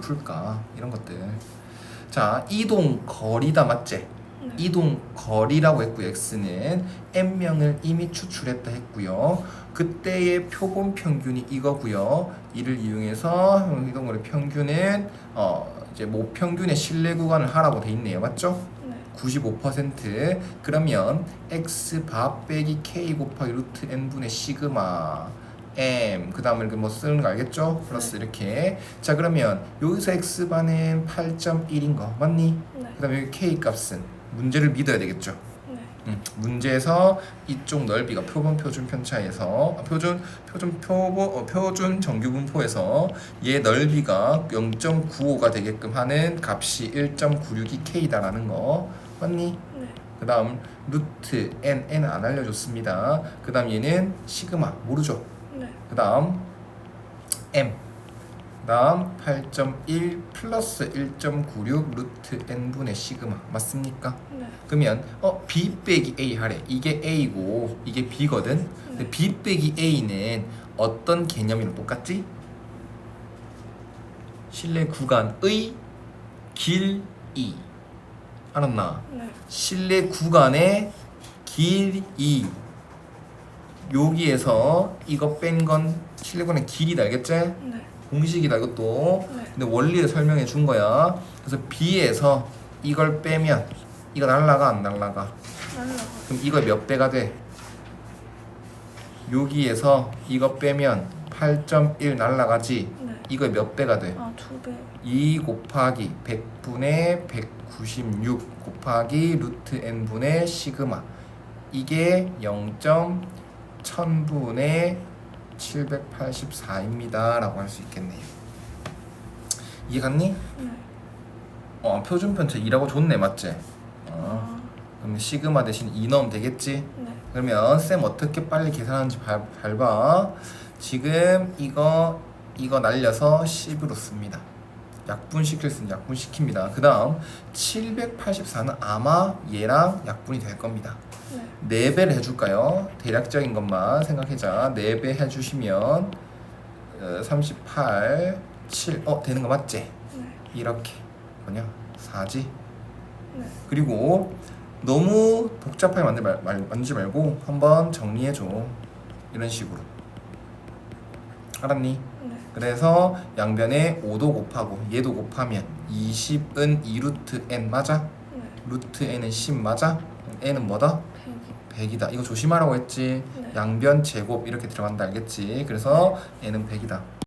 풀까 이런 것들 자 이동 거리다 맞지? 네. 이동 거리라고 했고요. x는 n 명을 이미 추출했다 했고요. 그때의 표본 평균이 이거고요. 이를 이용해서 이동 거리 평균은 어 이제 모 평균의 실내 구간을 하라고 돼 있네요. 맞죠? 네. 95% 그러면 x 바 빼기 k 곱하기 루트 n 분의 시그마 m 그 다음에 이렇게 뭐 쓰는 거 알겠죠? 플러스 이렇게 자 그러면 여기서 x 바는 8.1인 거 맞니? 네. 그 다음에 여기 k 값은 문제를 믿어야 되겠죠? 네. 음, 문제에서 이쪽 넓이가 표본 표준 편차에서 아, 표준 표준 표보 어, 표준 정규 분포에서 얘 넓이가 0.95가 되게끔 하는 값이 1.962 k다라는 거 맞니? 네. 그 다음 루트 n n 안 알려줬습니다. 그 다음 얘는 시그마 모르죠? 네. 그 다음 m 그 다음 8.1 플러스 1.96 루트 n 분의 시그마 맞습니까? 네. 그러면 어 b 빼기 a 하래 이게 a고 이게 b거든 근데 네. b 빼기 a는 어떤 개념이랑 똑같지? 실내 구간의 길이 알았나? 네. 실내 구간의 길이 여기에서 이거 뺀건 구간의 길이다 알겠지? 네. 공식이다 이것도 네. 근데 원리를 설명해 준 거야 그래서 b에서 이걸 빼면 이거 날라가 안 날라가 날라가. 그럼 이거 몇 배가 돼? 여기에서 이거 빼면 8.1 날라가지 네. 이거 몇 배가 돼? 아, 두 배. 2 곱하기 100분의 196 곱하기 루트 n분의 시그마 이게 0.1000분의 784입니다 라고 할 수 있겠네요 이해 갔니? 네. 어 표준 편차 2라고 줬네 맞지? 어, 아, 그럼 시그마 대신 2 넣으면 되겠지? 네. 그러면 쌤 어떻게 빨리 계산하는지 발, 밟아 지금 이거 이거 날려서 10으로 씁니다 약분시킬 수 있는 약분시킵니다 그 다음 784는 아마 얘랑 약분이 될 겁니다 네. 4배를 해줄까요? 대략적인 것만 생각해자 4배 해주시면 어, 38 7 어? 되는 거 맞지? 네. 이렇게 뭐냐 4지 네. 그리고 너무 복잡하게 만들 말, 말, 만들지 말고 한번 정리해줘 이런 식으로 알았니? 네. 그래서 양변에 5도 곱하고 얘도 곱하면 20은 2루트 n 맞아? 네. 루트 n은 10 맞아? n은 뭐다? 백이. 100이다 이거 조심하라고 했지 네. 양변 제곱 이렇게 들어간다 알겠지? 그래서 n은 100이다